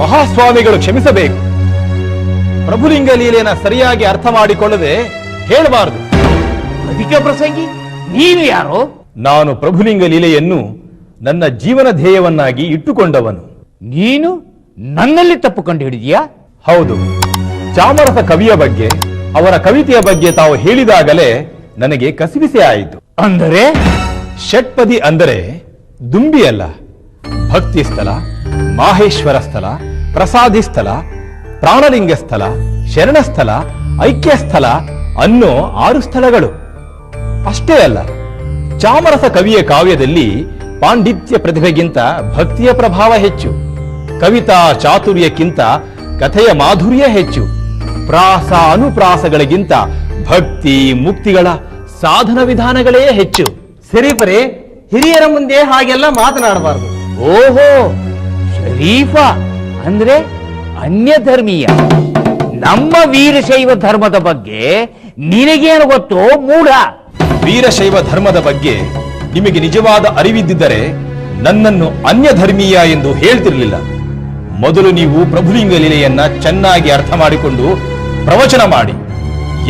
ಮಹಾಸ್ವಾಮಿಗಳು ಕ್ಷಮಿಸಬೇಕು. ಪ್ರಭುಲಿಂಗ ಲೀಲೆಯನ್ನ ಸರಿಯಾಗಿ ಅರ್ಥ ಮಾಡಿಕೊಳ್ಳದೆ ಹೇಳಬಾರದು. ಅಧಿಕ ಪ್ರಸಂಗಿ ನೀನು ಯಾರು? ನಾನು ಪ್ರಭುಲಿಂಗ ಲೀಲೆಯನ್ನು ನನ್ನ ಜೀವನ ಧ್ಯೇಯವನ್ನಾಗಿ ಇಟ್ಟುಕೊಂಡವನು. ನೀನು ನನ್ನಲ್ಲಿ ತಪ್ಪು ಕಂಡು ಹಿಡಿದೀಯಾ ಹೌದು. ಚಾಮರಸ ಕವಿಯ ಬಗ್ಗೆ ಅವರ ಕವಿತೆಯ ಬಗ್ಗೆ ತಾವು ಹೇಳಿದಾಗಲೇ ನನಗೆ ಕಸಿವಿಸೆ ಆಯಿತು. ಅಂದರೆ? ಷಟ್ಪದಿ ಅಂದರೆ ದುಂಬಿಯಲ್ಲ ಭಕ್ತಿ ಸ್ಥಳ ಮಾಹೇಶ್ವರ ಸ್ಥಳ ಪ್ರಸಾದಿ ಸ್ಥಳ ಪ್ರಾಣಲಿಂಗ ಸ್ಥಳ ಶರಣ ಸ್ಥಳ ಐಕ್ಯ ಸ್ಥಳ ಅನ್ನೋ ಆರು ಸ್ಥಳಗಳು. ಅಷ್ಟೇ ಅಲ್ಲ ಚಾಮರಸ ಕವಿಯ ಕಾವ್ಯದಲ್ಲಿ ಪಾಂಡಿತ್ಯ ಪ್ರತಿಭೆಗಿಂತ ಭಕ್ತಿಯ ಪ್ರಭಾವ ಹೆಚ್ಚು. ಕವಿತಾ ಚಾತುರ್ಯಕ್ಕಿಂತ ಕಥೆಯ ಮಾಧುರ್ಯ ಹೆಚ್ಚು. ಪ್ರಾಸ ಅನುಪ್ರಾಸಗಳಿಗಿಂತ ಭಕ್ತಿ ಮುಕ್ತಿಗಳ ಸಾಧನ ವಿಧಾನಗಳೇ ಹೆಚ್ಚು. ಸರಿಪರಿ ಹಿರಿಯರ ಮುಂದೆ ಹಾಗೆಲ್ಲ ಮಾತನಾಡಬಾರದು. ಓಹೋ ಶರೀಫ ಅಂದ್ರೆ ಅನ್ಯ ಧರ್ಮೀಯ ನಮ್ಮ ವೀರಶೈವ ಧರ್ಮದ ಬಗ್ಗೆ ನಿನಗೇನು ಗೊತ್ತು? ಮೂಢ. ವೀರಶೈವ ಧರ್ಮದ ಬಗ್ಗೆ ನಿಮಗೆ ನಿಜವಾದ ಅರಿವಿದ್ದಿದ್ದರೆ ನನ್ನನ್ನು ಅನ್ಯ ಧರ್ಮೀಯ ಎಂದು ಹೇಳ್ತಿರ್ಲಿಲ್ಲ. ಮೊದಲು ನೀವು ಪ್ರಭುಲಿಂಗ ಲೀಲೆಯನ್ನ ಚೆನ್ನಾಗಿ ಅರ್ಥ ಮಾಡಿಕೊಂಡು ಪ್ರವಚನ ಮಾಡಿ.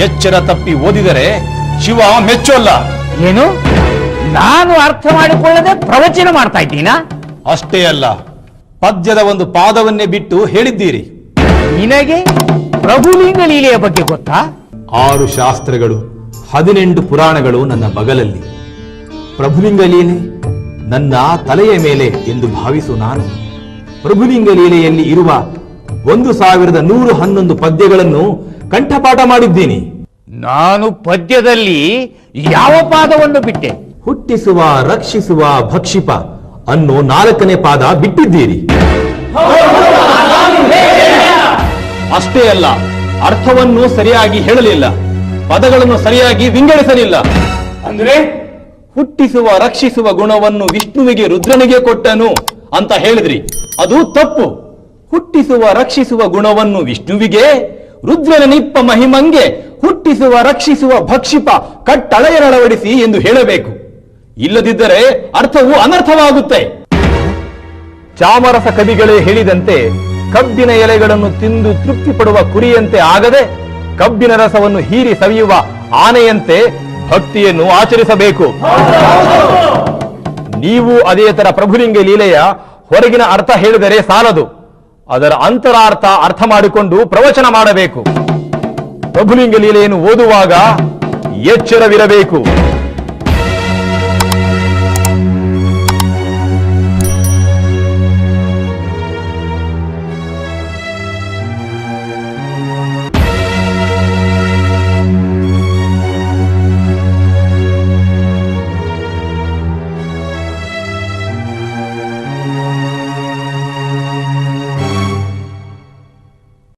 ಎಚ್ಚರ ತಪ್ಪಿ ಓದಿದರೆ ಶಿವ ಮೆಚ್ಚೋಲ್ಲ. ಏನು? ನಾನು ಅರ್ಥ ಮಾಡಿಕೊಳ್ಳದೆ ಪ್ರವಚನ ಮಾಡ್ತಾ ಇದ್ದೀನಾ? ಅಷ್ಟೇ ಅಲ್ಲ. ಪದ್ಯದ ಒಂದು ಪಾದವನ್ನೇ ಬಿಟ್ಟು ಹೇಳಿದ್ದೀರಿ. ನಿನಗೆ ಪ್ರಭುಲಿಂಗ ಲೀಲೆಯ ಬಗ್ಗೆ ಗೊತ್ತಾ? ಆರು ಶಾಸ್ತ್ರಗಳು ಹದಿನೆಂಟು ಪುರಾಣಗಳು ನನ್ನ ಬಗಲಲ್ಲಿ. ಪ್ರಭುಲಿಂಗ ಲೀಲೆ ನನ್ನ ತಲೆಯ ಮೇಲೆ ಎಂದು ಭಾವಿಸು ನಾನು. ಪ್ರಭುಲಿಂಗ ಲೀಲೆಯಲ್ಲಿ ಇರುವ ಒಂದು ಸಾವಿರದ ನೂರು ಹನ್ನೊಂದು ಪದ್ಯಗಳನ್ನು ಕಂಠಪಾಠ ಮಾಡಿದ್ದೀನಿ. ನಾನು ಪದ್ಯದಲ್ಲಿ ಯಾವ ಪಾದವನ್ನು ಬಿಟ್ಟೆ? ಹುಟ್ಟಿಸುವ ರಕ್ಷಿಸುವ ಭಕ್ಷಿಪ ಅನ್ನೋ ನಾಲ್ಕನೇ ಪಾದ ಬಿಟ್ಟಿದ್ದೀರಿ. ಅಷ್ಟೇ ಅಲ್ಲ ಅರ್ಥವನ್ನು ಸರಿಯಾಗಿ ಹೇಳಲಿಲ್ಲ. ಪದಗಳನ್ನು ಸರಿಯಾಗಿ ವಿಂಗಡಿಸಲಿಲ್ಲ. ಅಂದ್ರೆ? ಹುಟ್ಟಿಸುವ ರಕ್ಷಿಸುವ ಗುಣವನ್ನು ವಿಷ್ಣುವಿಗೆ ರುದ್ರನಿಗೆ ಕೊಟ್ಟನು ಅಂತ ಹೇಳಿದ್ರಿ. ಅದು ತಪ್ಪು. ಹುಟ್ಟಿಸುವ ರಕ್ಷಿಸುವ ಗುಣವನ್ನು ವಿಷ್ಣುವಿಗೆ ರುದ್ರನ ನಿಪ್ಪ ಮಹಿಮಂಗೆ ಹುಟ್ಟಿಸುವ ರಕ್ಷಿಸುವ ಭಕ್ಷಿಪ ಕಟ್ಟಳೆಯರಳವಡಿಸಿ ಎಂದು ಹೇಳಬೇಕು. ಇಲ್ಲದಿದ್ದರೆ ಅರ್ಥವು ಅನರ್ಥವಾಗುತ್ತೆ. ಚಾಮರಸ ಕವಿಗಳೇ ಹೇಳಿದಂತೆ ಕಬ್ಬಿನ ಎಲೆಗಳನ್ನು ತಿಂದು ತೃಪ್ತಿ ಪಡುವ ಕುರಿಯಂತೆ ಆಗದೆ ಕಬ್ಬಿನ ರಸವನ್ನು ಹೀರಿ ಸವಿಯುವ ಆನೆಯಂತೆ ಭಕ್ತಿಯನ್ನು ಆಚರಿಸಬೇಕು. ನೀವು ಅದೇ ತರ ಪ್ರಭುಲಿಂಗ ಲೀಲೆಯ ಹೊರಗಿನ ಅರ್ಥ ಹೇಳಿದರೆ ಸಾಲದು. ಅದರ ಅಂತರಾರ್ಥ ಅರ್ಥ ಮಾಡಿಕೊಂಡು ಪ್ರವಚನ ಮಾಡಬೇಕು. ಪ್ರಭುಲಿಂಗ ಲೀಲೆಯನ್ನು ಓದುವಾಗ ಎಚ್ಚರವಿರಬೇಕು.